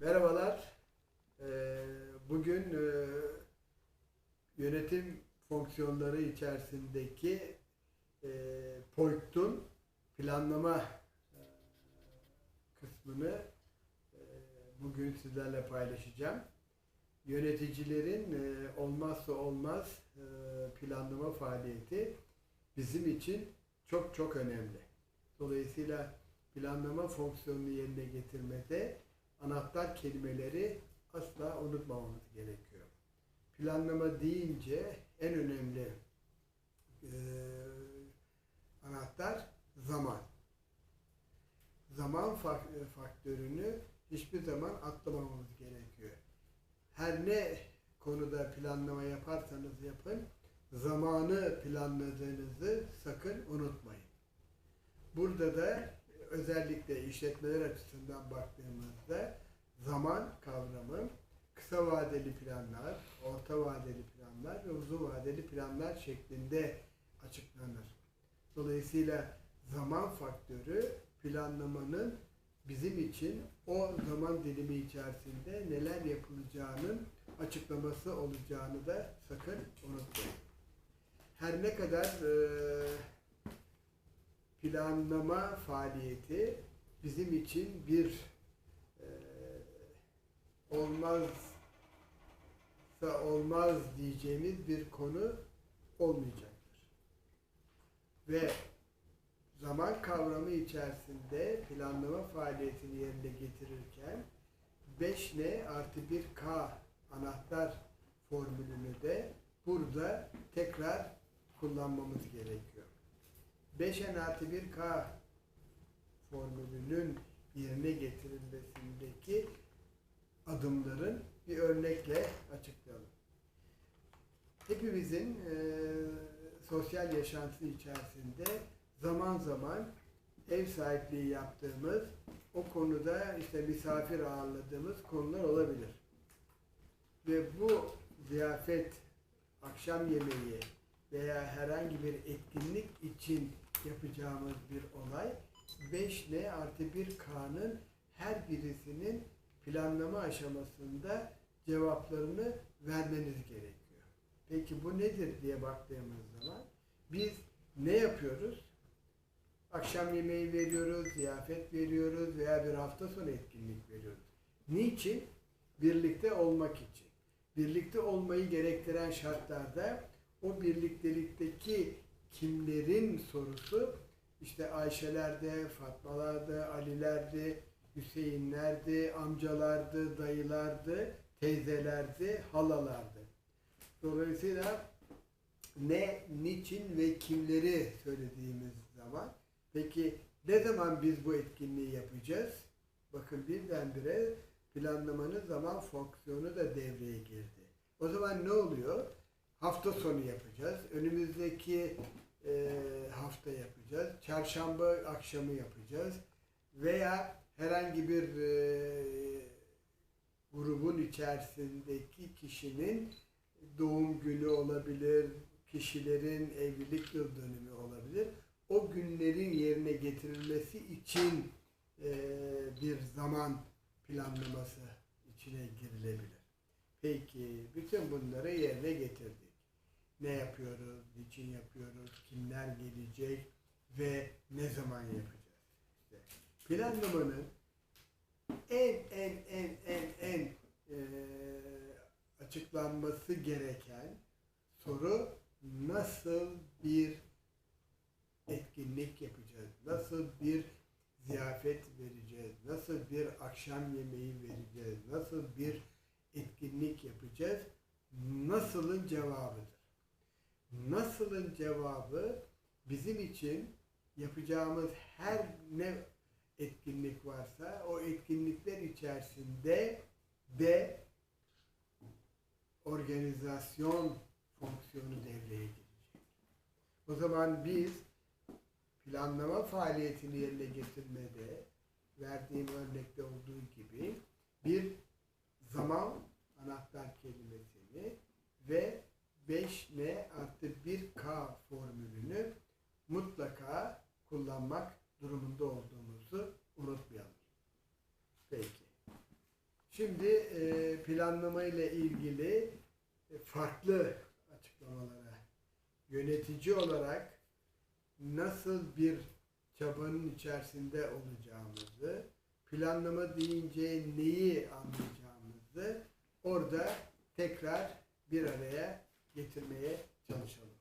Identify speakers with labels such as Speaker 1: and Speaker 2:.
Speaker 1: Merhabalar. Ee, Bugün e, yönetim fonksiyonları içerisindeki e, POIKT'un planlama e, kısmını bugün sizlerle paylaşacağım. Yöneticilerin olmazsa olmaz planlama faaliyeti bizim için çok çok önemli. Dolayısıyla planlama fonksiyonunu yerine getirmede anahtar kelimeleri asla unutmamamız gerekiyor. Planlama deyince en önemli e, anahtar zaman. Zaman fak- faktörünü hiçbir zaman atlamamamız gerekiyor. Her ne konuda planlama yaparsanız yapın, zamanı planladığınızı sakın unutmayın. Burada da özellikle işletmeler açısından baktığımızda zaman kavramı kısa vadeli planlar, orta vadeli planlar ve uzun vadeli planlar şeklinde açıklanır. Dolayısıyla zaman faktörü planlamanın bizim için o zaman dilimi içerisinde neler yapılacağının açıklaması olacağını da sakın unutmayın. Her ne kadar eee planlama faaliyeti bizim için bir eee olmazsa olmaz diyeceğimiz bir konu olmayacaktır. Ve zaman kavramı içerisinde planlama faaliyetini yerine getirirken 5N artı 1K anahtar formülünü de burada tekrar kullanmamız gerekiyor. 5N artı 1K formülünün yerine getirilmesindeki adımların bir örnekle açıklayalım. Hepimizin e, sosyal yaşantısı içerisinde zaman zaman ev sahipliği yaptığımız, o konuda işte misafir ağırladığımız konular olabilir. Ve bu ziyafet, akşam yemeği veya herhangi bir etkinlik için yapacağımız bir olay 5N artı 1K'nın her birisinin planlama aşamasında cevaplarını vermeniz gerekiyor. Peki bu nedir diye baktığımız zaman biz ne yapıyoruz? Akşam yemeği veriyoruz, ziyafet veriyoruz veya bir hafta sonu etkinlik veriyoruz. Niçin? Birlikte olmak için. Birlikte olmayı gerektiren şartlarda o birliktelikteki kimlerin sorusu işte Ayşeler'de, Fatmalar'da, Ali'lerde, Hüseyinlerdi, amcalardı, dayılardı, teyzelerdi, halalardı. Dolayısıyla ne, niçin ve kimleri söylediğimiz zaman peki ne zaman biz bu etkinliği yapacağız? Bakın birdenbire planlamanın zaman fonksiyonu da devreye girdi. O zaman ne oluyor? Hafta sonu yapacağız. Önümüzdeki e, hafta yapacağız. Çarşamba akşamı yapacağız. Veya herhangi bir e, grubun içerisindeki kişinin doğum günü olabilir, kişilerin evlilik yıl dönümü olabilir. O günlerin yerine getirilmesi için e, bir zaman planlaması içine girilebilir. Peki bütün bunları yerine getirdik. Ne yapıyoruz, niçin yapıyoruz, kimler gelecek ve ne zaman yapacağız? İşte planlamanın en en en en en e, açıklanması gereken soru nasıl bir etkinlik yapacağız? Nasıl bir ziyafet vereceğiz? Nasıl bir akşam yemeği vereceğiz? Nasıl bir etkinlik yapacağız? Nasılın cevabıdır. Nasılın cevabı bizim için yapacağımız her ne etkinlik varsa o etkinlikler içerisinde de organizasyon fonksiyonu devreye girecek. O zaman biz planlama faaliyetini yerine getirmede verdiğim örnekte olduğu gibi bir zaman anahtar kelimesini ve 5N artı 1K formülünü mutlaka kullanmak durumunda olduğumuzu unutmayalım. Peki. Şimdi e, planlama ile ilgili e, farklı açıklamalara yönetici olarak nasıl bir çabanın içerisinde olacağımızı, planlama deyince neyi anlayacağımızı orada tekrar bir araya getirmeye çalışalım.